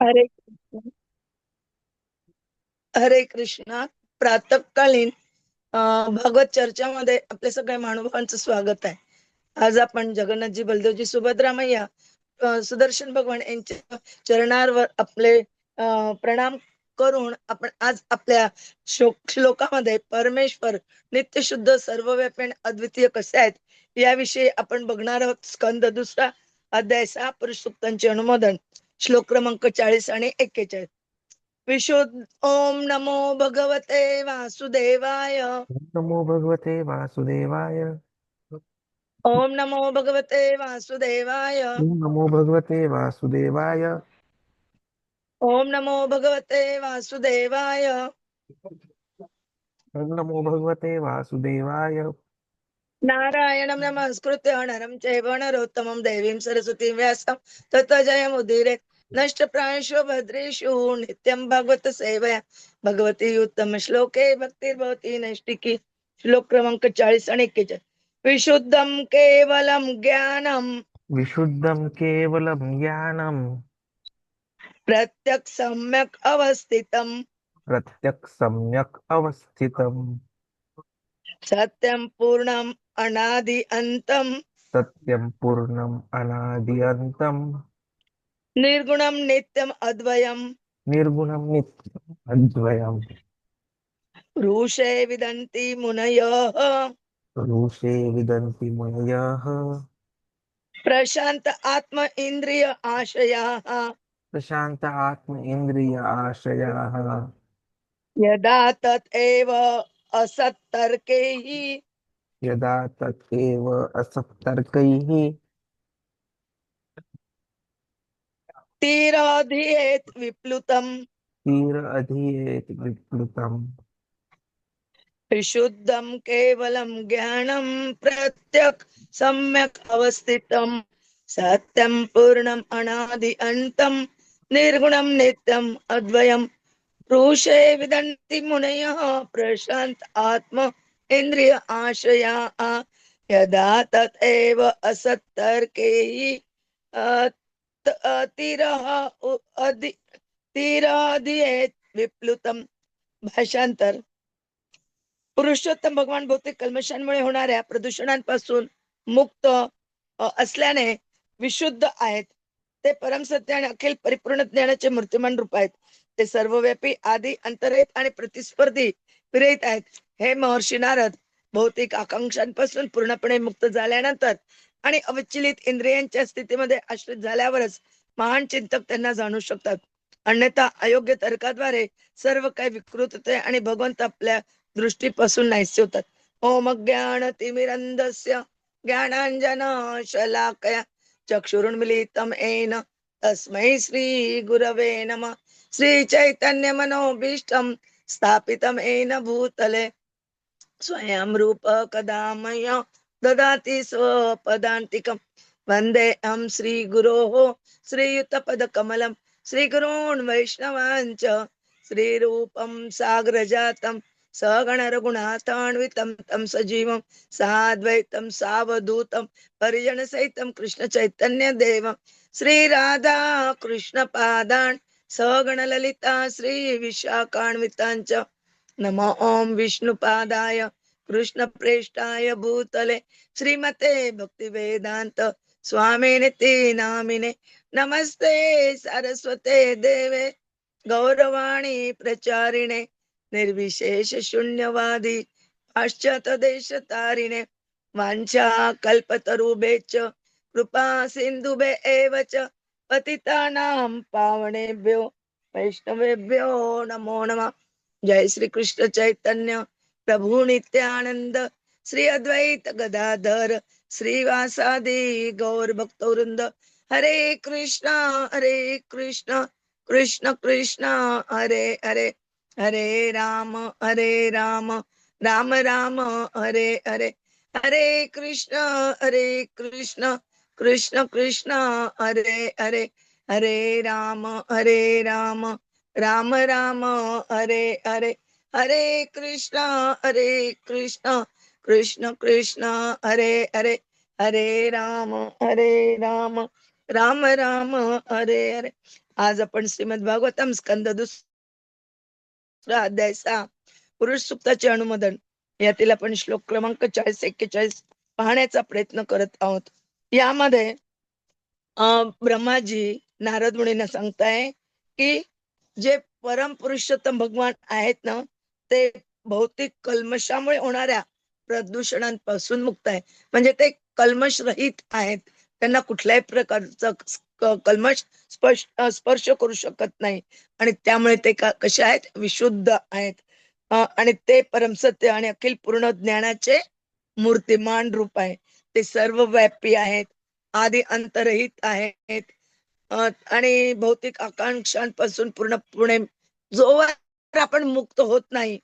हरे कृष्ण. हरे कृष्णा. प्रातकालीन भगवत चर्चामध्ये आपल्या सगळ्या महानुभावांचं स्वागत आहे. आज आपण जगन्नाथजी बलदेवजी सुभद्रामय्या सुदर्शन भगवान यांच्या चरणावर आपले प्रणाम करून आपण आज आपल्या श्लोक श्लोकामध्ये परमेश्वर नित्यशुद्ध सर्वव्यापी अद्वितीय कसे आहेत याविषयी आपण बघणार आहोत. स्कंद दुसरा अध्याय सहा पुरुष सूक्तांचे अनुमोदन. श्लोक क्रमांक चाळीस आणि एक्केचाळीस. विशुद्ध ओम नमो भगवते वासुदेवाय. नमो भगवते वासुदेवाय. ओम नमो भगवते वासुदेवाय. ओम नमो भगवते वासुदेवाय. ओम नमो भगवते वासुदेवाय. ओम नमो भगवते वासुदेवाय. नारायणं नमस्कृत्य नरं चैव नरोत्तमं देवीं सरस्वतीं व्यासं ततो जयमुदीरे नष्टप्रायेषु भद्रेषु नित्यं भगवत सेवया। भगवती उत्तम श्लोके भक्तिर्भवती नैष्टिकी श्लोक क्रमांक चाळीस आणि एक्केचाळीस। विशुद्धं केवलं ज्ञानं। विशुद्धं केवलं ज्ञानं। प्रत्यक् सम्यक् अवस्थितं। प्रत्यक् सम्यक् अवस्थितं। सत्यं पूर्णम् अनादि अन्तं सत्यं पूर्णम् अनाद्यन्तं निर्गुणं नित्यम् अद्वयम्। निर्गुणं नित्यम् अद्वयम्। रुषे विदन्ति मुनयः। रुषे विदन्ति मुनयः। प्रशान्त आत्म इन्द्रिय आशयाः। प्रशान्त आत्म इन्द्रिय आशयाः। यदा तत् एव असत्तर्कैः यदा तत् एव असत्तर्कैः तीराधियेत् विप्लुतम्। तीर अधीयेत् विप्लुतम्। विशुद्धं केवलं ज्ञानं प्रत्यक् सम्यक् अवस्थितं सत्यं पूर्णम् अनादि अन्तं निर्गुणं नित्यम् अद्वयम् रुषे विदन्ति मुनयः प्रशान्त आत्म इन्द्रिय आशया यदा तत् एव असत्तर्कैः अ, त- विप्लुतम तीरः अधि भाषांतर। पुरुषोत्तम भगवान भौतिक कल्मशांमुळे होणाऱ्या प्रदूषणांपासून मुक्त असल्याने विशुद्ध आहेत. ते परमसत्य आणि अखिल परिपूर्ण ज्ञानाचे मूर्तिमान रूप आहेत. ते सर्वव्यापी आदी अंतरहित आणि प्रतिस्पर्धी विरहित आहेत. हे महर्षी नारद भौतिक आकांक्षांपासून पूर्णपणे मुक्त झाल्यानंतर आणि अविचलित इंद्रियांच्या स्थितीमध्ये आश्रित झाल्यावरच महान चिंतक त्यांना जाणू शकतात. अन्यथा अयोग्य तर्काद्वारे सर्व काही विकृत होते आणि भगवंत आपल्या दृष्टीपासून नाहीसे होतात. ओम ज्ञान तिमिरंधस्य ज्ञानांजन शलाकया चक्षुरुन्मिलितं एन तस्मै श्री गुरवे नमः. श्री चैतन्य मनोभीष्टं येन भूतले। स्वयं रूप कदा मह्यं ददाति स्वपदान्तिकं। वन्देऽहं श्रीगुरोः श्रीयुतपदकमलं। श्रीगुरून् वैष्णवाञ्च श्रीरूपं साग्रजातं। सगणरघुनाथान्वितं तं सजीवं। साद्वैतं सावधूतं परिजनसहितं कृष्णचैतन्यदेवं। श्रीराधा कृष्णपादान् सगणललिता श्रीविशाखान्विताञ्च नमो ॐ विष्णुपादाय कृष्णप्रेष्ठाय भूतले श्रीमते भक्तिवेदान्त स्वामिनिति नामिने नमस्ते सरस्वते देवे गौरवाणी प्रचारिणे निर्विशेष शून्यवादी पाश्चात देश तारिणे वाञ्छा कल्पतरुभेच कृपा सिन्धुभे एव च। पतितानां पावनेभ्यो वैष्णवेभ्यो नमो नमः। जय श्री कृष्ण चैतन्य प्रभु नित्यानंद श्री अद्वैत गदाधर श्रीवासादि गौर भक्तवृंद हरे कृष्णा हरे कृष्ण कृष्ण कृष्ण हरे हरे। हरे राम हरे राम राम राम हरे हरे। हरे कृष्ण हरे कृष्ण। कृष्ण कृष्ण हरे हरे हरे राम हरे राम राम राम हरे हरे हरे कृष्ण हरे कृष्ण कृष्ण कृष्ण हरे हरे हरे राम हरे राम राम राम हरे हरे आज आपण श्रीमद भागवतम स्कंद दुसरा अध्याय सहा पुरुष सुप्ताचे अनुमोदन. यातील आपण श्लोक क्रमांक चाळीस एक्केचाळीस पाहण्याचा प्रयत्न करत आहोत. यामध्ये ब्रह्माजी नारद मुनींना सांगताय की जे परम पुरुषोत्तम भगवान आहेत ना ते भौतिक कल्मशामुळे होणाऱ्या प्रदूषणांपासून मुक्त आहे म्हणजे ते कल्मश रहित आहेत. त्यांना कुठल्याही प्रकारचा कलमश कल्मश स्पर्श स्पर्श करू शकत नाही. आणि त्यामुळे ते कसे आहेत? विशुद्ध आहेत. आणि ते परमसत्य आणि अखिल पूर्ण ज्ञानाचे मूर्तिमान रूप आहे. ते सर्व व्यापी आहेत आधी अंतरहित आहेत. आणि भौतिक आकांक्षांपासून पूर्णपणे जोवर आपण मुक्त होत नाही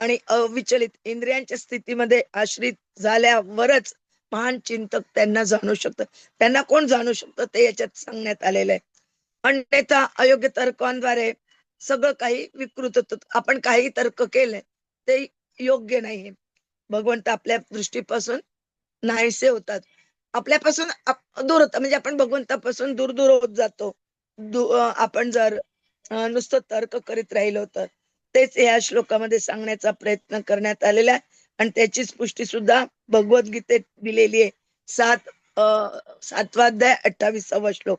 आणि अविचलित इंद्रियांच्या स्थितीमध्ये आश्रित झाल्यावरच महान चिंतक त्यांना जाणू शकतं. त्यांना कोण जाणू शकतं ते याच्यात सांगण्यात आलेलं आहे. अन्यथा अयोग्य तर्कांद्वारे सगळं काही विकृत होतं आपण काही तर्क केले ते योग्य नाहीये. भगवंत आपल्या दृष्टीपासून नाहीसे होतात. आपल्यापासून आप- दूर होतात म्हणजे आपण भगवंतापासून दूर दूर होत जातो. आपण जर नुसतं तर्क करीत राहिलो तर. तेच या श्लोकामध्ये सांगण्याचा प्रयत्न करण्यात आलेला आहे. आणि त्याचीच पुष्टी सुद्धा भगवद्गीतेत दिलेली आहे. सात सातवाध्याय अठ्ठावीसावा श्लोक.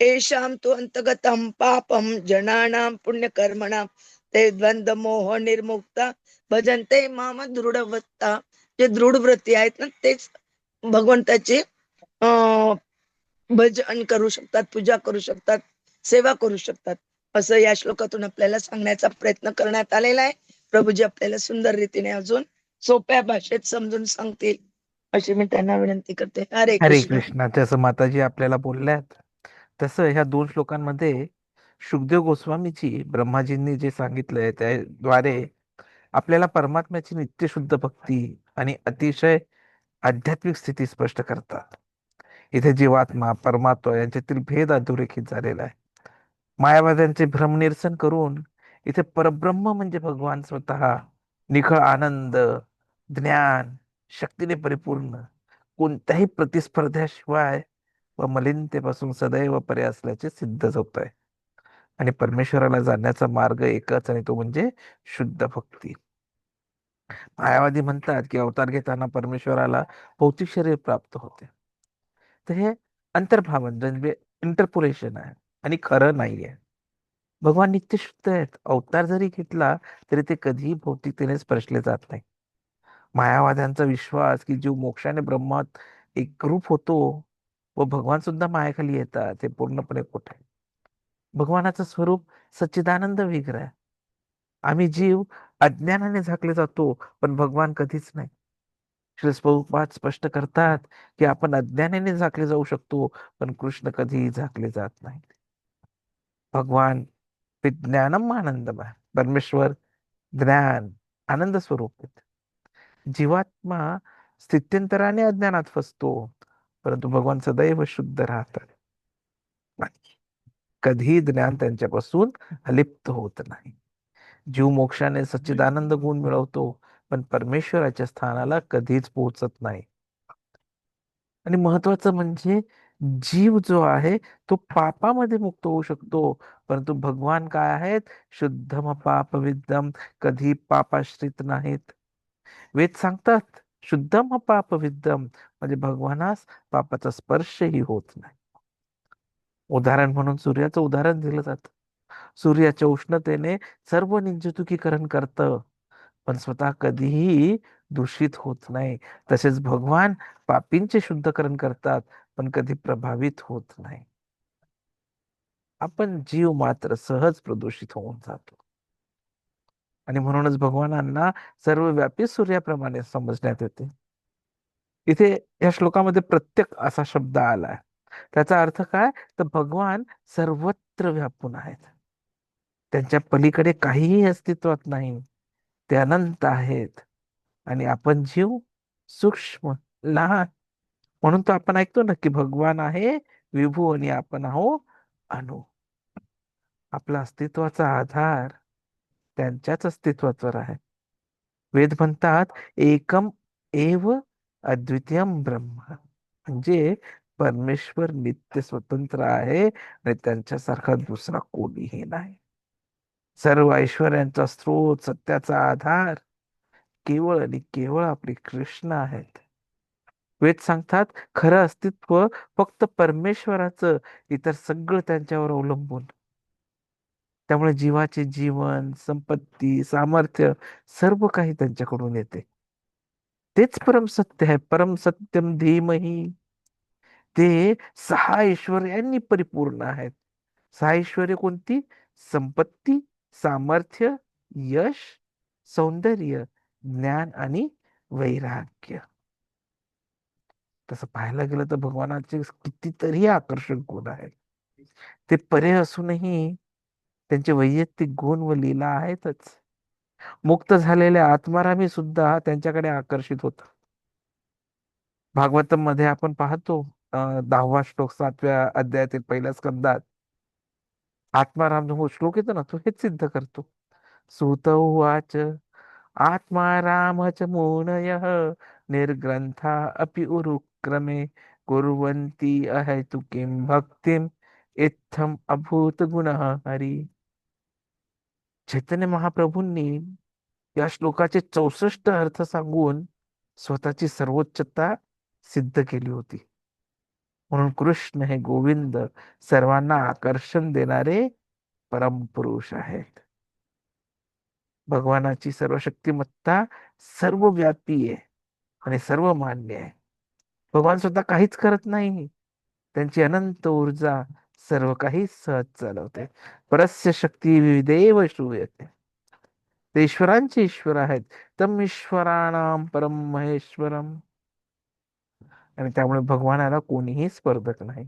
येशाम तो अंतगतम पापम जनानां पुण्यकर्मणां ते द्वंद्व मोह निर्मुक्ता. भजन ते माम दृढवत्ता. जे दृढ व्रती आहेत ना तेच भगवंताची अं, भजन करू शकतात पूजा करू शकतात सेवा करू शकतात. असं या श्लोकातून आपल्याला सांगण्याचा प्रयत्न करण्यात आलेला आहे. प्रभूजी आपल्याला सुंदर रीतीने अजून सोप्या भाषेत समजून सांगतील. अशी मी त्यांना विनंती करते. हरे हरे कृष्ण. जसं माताजी आपल्याला बोलल्यात. तसं ह्या दोन श्लोकांमध्ये शुकदेव गोस्वामीजी ब्रह्माजींनी जे सांगितलंय त्याद्वारे आपल्याला परमात्म्याची नित्यशुद्ध भक्ती आणि अतिशय आध्यात्मिक स्थिती स्पष्ट करतात. इथे जीवात्मा परमात्मा यांच्यातील भेद अधोरेखित झालेला आहे. मायावाद्यांचे भ्रमनिरसन करून इथे परब्रह्म म्हणजे भगवान स्वतः निखळ आनंद ज्ञान शक्तीने परिपूर्ण कोणत्याही प्रतिस्पर्ध्याशिवाय व मलिनतेपासून सदैव परे असल्याचे सिद्ध होत आहे आणि परमेश्वराला जाण्याचा मार्ग एकच आणि तो म्हणजे शुद्ध भक्ती. मायावादी म्हणतात की अवतार घेताना परमेश्वराला भौतिक शरीर प्राप्त होते. तर हे अंतर्भावन म्हणजे इंटरपोलेशन आहे आणि खरं आहे भगवान नित्य शुद्ध आहेत. अवतार जरी घेतला तरी ते कधीही भौतिकतेने स्पर्शले जात नाही. मायावाद्यांचा विश्वास की जीव मोक्षाने ब्रह्मात एकरूप होतो व भगवान सुद्धा मायाखाली येतात हे पूर्णपणे खोट आहे. भगवानाचं स्वरूप सच्चिदानंद विग्रह आहे. आम्ही जीव अज्ञानाने झाकले जातो पण भगवान कधीच नाही. श्री स्पष्ट करतात की आपण अज्ञानाने झाकले जाऊ शकतो पण कृष्ण कधीही झाकले जात नाही. भगवान विज्ञानम आनंदमय परमेश्वर ज्ञान आनंद स्वरूप जीवात्मा स्थित्यंतराने अज्ञानात फसतो परंतु भगवान सदैव शुद्ध राहतात. कधी कधीही ज्ञान त्यांच्यापासून अलिप्त होत नाही. जीव मोक्षाने सच्चिदानंद गुण मिळवतो पण परमेश्वराच्या स्थानाला कधीच पोहोचत नाही. आणि महत्वाचं म्हणजे जीव जो आहे तो पापामध्ये मुक्त होऊ शकतो. परंतु भगवान काय आहेत? शुद्धम पाप विद्धम कधी पापाश्रित नाहीत. वेद सांगतात शुद्धम पाप विद्धम म्हणजे भगवानास पापाचा स्पर्शही होत नाही. उदाहरण म्हणून सूर्याचं उदाहरण दिलं जातं. सूर्याच्या उष्णतेने सर्व निर्जतुकीकरण करतं. पण स्वतः कधीही दूषित होत नाही. तसेच भगवान पापींचे शुद्धकरण करतात पण कधी प्रभावित होत नाही. आपण जीव मात्र सहज प्रदूषित होऊन जातो. आणि म्हणूनच भगवानांना सर्वव्यापी सूर्याप्रमाणे समजण्यात येते. इथे या श्लोकामध्ये प्रत्येक असा शब्द आलाय. त्याचा अर्थ काय? तर भगवान सर्वत्र व्यापून आहेत. त्यांच्या पलीकडे काहीही अस्तित्वात नाही. ते अनंत आहेत. आणि आपण जीव सूक्ष्म लहान म्हणून तो आपण ऐकतो ना की भगवान आहे विभू आणि आपण आहो अनु आपला अस्तित्वाचा आधार त्यांच्याच अस्तित्वावर आहे. वेद म्हणतात एकम एव अद्वितीयम ब्रह्म. म्हणजे परमेश्वर नित्य स्वतंत्र आहे आणि त्यांच्यासारखा दुसरा कोणीही नाही. सर्व ऐश्वर्यांचा स्रोत सत्याचा आधार केवळ आणि केवळ आपले कृष्ण आहेत. वेद सांगतात खरं अस्तित्व फक्त परमेश्वराचं इतर सगळं त्यांच्यावर अवलंबून. त्यामुळे जीवाचे जीवन संपत्ती सामर्थ्य सर्व काही त्यांच्याकडून येते. तेच परम सत्य आहे. परम सत्यम धीमही. ते सहा ऐश्वर्यांनी परिपूर्ण आहेत. सहा ऐश्वर्य कोणती? संपत्ती सामर्थ्य यश सौंदर्य ज्ञान आणि वैराग्य. तसं पाहायला गेलं तर भगवानाचे कितीतरी आकर्षक गुण आहेत. ते परे असूनही त्यांचे वैयक्तिक गुण व लीला आहेतच. मुक्त झालेल्या आत्मारामी सुद्धा त्यांच्याकडे आकर्षित होतात. भागवतममध्ये आपण पाहतो दहावा श्लोक सातव्या अध्यायातील पहिल्या स्कंदात आत्माराम जो हो, श्लोक येतो ना तो हेच सिद्ध करतो. सुत उवाच आत्मारामच च निर्ग्रंथा अपि उरुक्रमे कुर्वन्ति अहेतुकीं भक्तिम इत्थम अभूत गुणः हरी। चैतन्य महाप्रभूंनी या श्लोकाचे चौसष्ट अर्थ सांगून स्वतःची सर्वोच्चता सिद्ध केली होती. म्हणून कृष्ण हे गोविंद सर्वांना आकर्षण देणारे परमपुरुष आहेत. भगवानाची सर्व शक्तिमत्ता सर्व व्यापी आहे आणि सर्व मान्य आहे. भगवान स्वतः काहीच करत नाही. त्यांची अनंत ऊर्जा सर्व काही सहज चालवते. परस्य शक्ती विविधेव श्रूयते. ते ईश्वरांचे ईश्वर आहेत. तम ईश्वराणाम परम महेश्वरम. आणि त्यामुळे भगवानाला कोणीही स्पर्धक नाही.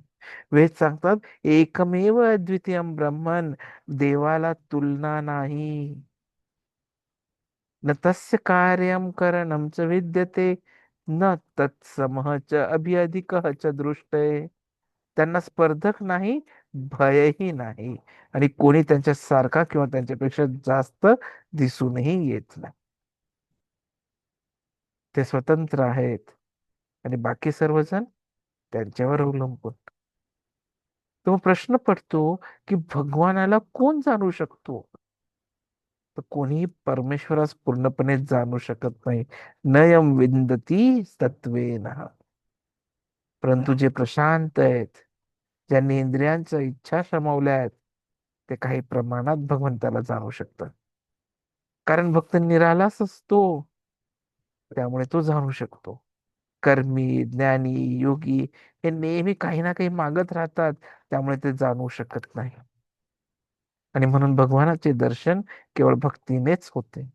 वेद सांगतात एकमेव अद्वितीय ब्रह्मन देवाला तुलना नाही. न तस्य कार्यम करणं च विद्यते न तत्समह च अभिअधिकः च दृष्टये त्यांना स्पर्धक नाही भयही नाही. आणि कोणी त्यांच्या सारखा किंवा त्यांच्यापेक्षा जास्त दिसूनही येत नाही. ते स्वतंत्र आहेत. आणि बाकी सर्वजण त्यांच्यावर अवलंबून. तो प्रश्न पडतो की भगवानाला कोण जाणू शकतो? तर कोणीही परमेश्वरास पूर्णपणे जाणू शकत नाही. नयम विंदती तत्वेन परंतु जे प्रशांत आहेत ज्यांनी इंद्रियांच्या इच्छा शमवल्या आहेत ते काही प्रमाणात भगवंताला जाणू शकतात. कारण भक्त निरालाच असतो त्यामुळे तो जाणू शकतो. कर्मी ज्ञानी योगी हे नेहमी काही ना काही मागत राहतात. त्यामुळे ते जाणू शकत नाही. आणि म्हणून भगवानाचे दर्शन केवळ भक्तीनेच होते.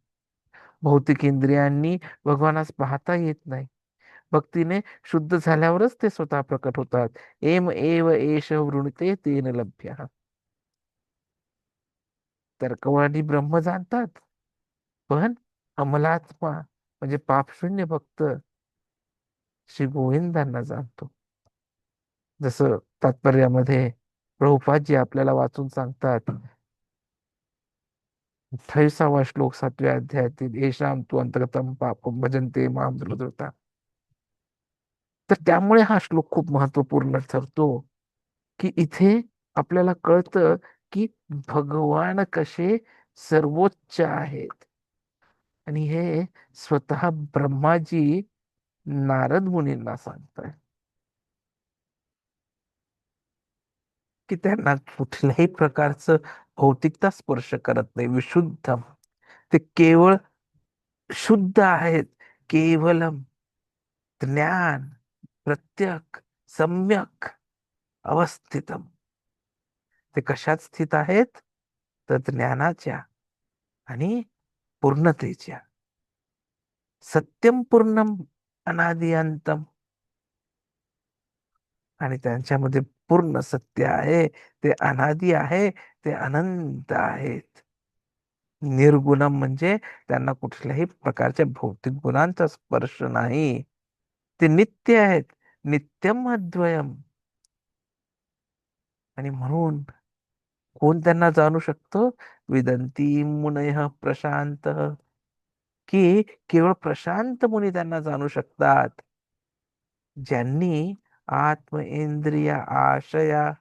भौतिक इंद्रियांनी भगवानास पाहता येत नाही. भक्तीने शुद्ध झाल्यावरच ते स्वतः प्रकट होतात. एम एव एष वृणते तेन लभ्य. तर्कवादी ब्रह्म जाणतात. पण अमलात्मा म्हणजे पापशून्य भक्त श्री गोविंदांना जाणतो. जसं तात्पर्यामध्ये प्रभुपादजी आपल्याला वाचून सांगतात अठ्ठावीसावा श्लोक सातव्या अध्यायातील येशाम तू अंतर्गतम पापम भजनते माम द्रुदता तर त्यामुळे हा श्लोक खूप महत्त्वपूर्ण ठरतो की इथे आपल्याला कळतं की भगवान कसे सर्वोच्च आहेत. आणि हे स्वतः ब्रह्माजी नारद मुनींना सांगताय. की त्यांना कुठल्याही प्रकारचं भौतिकता स्पर्श करत नाही विशुद्ध. ते केवळ शुद्ध आहेत केवलम ज्ञान प्रत्यक सम्यक अवस्थितम. ते कशात स्थित आहेत? तर ज्ञानाच्या आणि पूर्णतेच्या. सत्यम पूर्णम अनादि अंतम. आणि त्यांच्यामध्ये पूर्ण सत्य आहे. ते अनादि आहे ते अनंत आहेत. निर्गुणम म्हणजे त्यांना कुठल्याही प्रकारच्या भौतिक गुणांचा स्पर्श नाही. ते नित्य आहेत. नित्यम अद्वयम. आणि म्हणून कोण त्यांना जाणू शकतो? विदंती मुनय प्रशांत. की केवळ प्रशांत मुनी त्यांना जाणू शकतात. ज्यांनी आत्म इंद्रिय आशया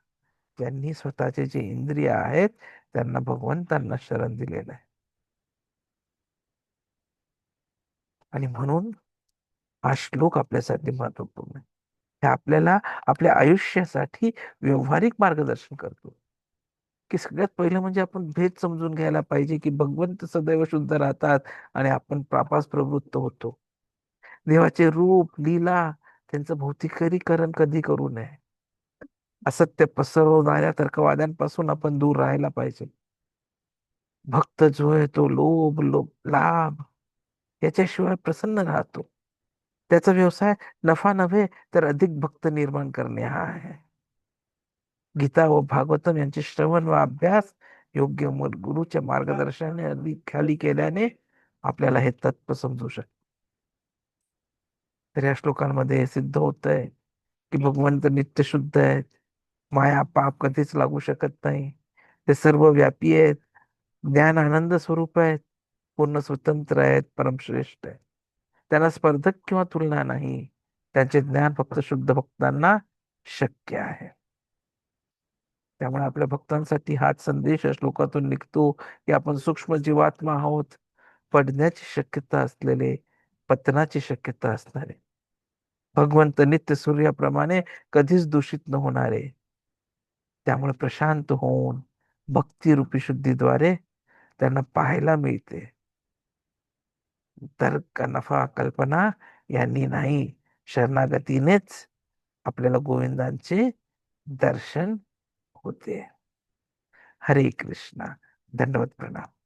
ज्यांनी स्वतःचे जे इंद्रिय आहेत त्यांना भगवंतांना शरण दिलेलं आहे. आणि म्हणून हा श्लोक आपल्यासाठी महत्त्वपूर्ण आहे. हे आपल्याला आपल्या आयुष्यासाठी व्यवहारिक मार्गदर्शन करतो. की सगळ्यात पहिलं म्हणजे आपण भेद समजून घ्यायला पाहिजे की भगवंत सदैव शुद्ध राहतात आणि आपण पापास प्रवृत्त होतो. देवाचे रूप लीला त्यांचं भौतिकीकरण कधी करू नये. असत्य पसरवणाऱ्या तर्कवाद्यांपासून आपण दूर राहायला पाहिजे. भक्त जो आहे तो लोभ लोभ लाभ याच्याशिवाय प्रसन्न राहतो. त्याचा व्यवसाय नफा नव्हे तर अधिक भक्त निर्माण करणे हा आहे. गीता व भागवतम यांचे श्रवण व अभ्यास योग्य गुरुच्या मार्गदर्शनाने अधिक खाली केल्याने आपल्याला हे तत्व समजू शकते तर या श्लोकांमध्ये हे सिद्ध होत आहे की भगवंत नित्य शुद्ध आहेत माया पाप कधीच लागू शकत नाही. ते सर्व व्यापी आहेत ज्ञान आनंद स्वरूप आहेत पूर्ण स्वतंत्र आहेत परमश्रेष्ठ आहेत. त्यांना स्पर्धक किंवा तुलना नाही त्यांचे ज्ञान फक्त शुद्ध भक्तांना शक्य आहे. त्यामुळे आपल्या भक्तांसाठी हाच संदेश या श्लोकातून निघतो की आपण सूक्ष्म जीवात्मा आहोत. पडण्याची शक्यता असलेले पतनाची शक्यता असणारे. भगवंत नित्य सूर्याप्रमाणे कधीच दूषित न होणारे. त्यामुळे प्रशांत होऊन भक्तिरूपी शुद्धीद्वारे त्यांना पाहायला मिळते. तर्क नफा कल्पना यांनी नाही शरणागतीनेच आपल्याला गोविंदांचे दर्शन होते. हरे कृष्णा. धन्यवाद प्रणाम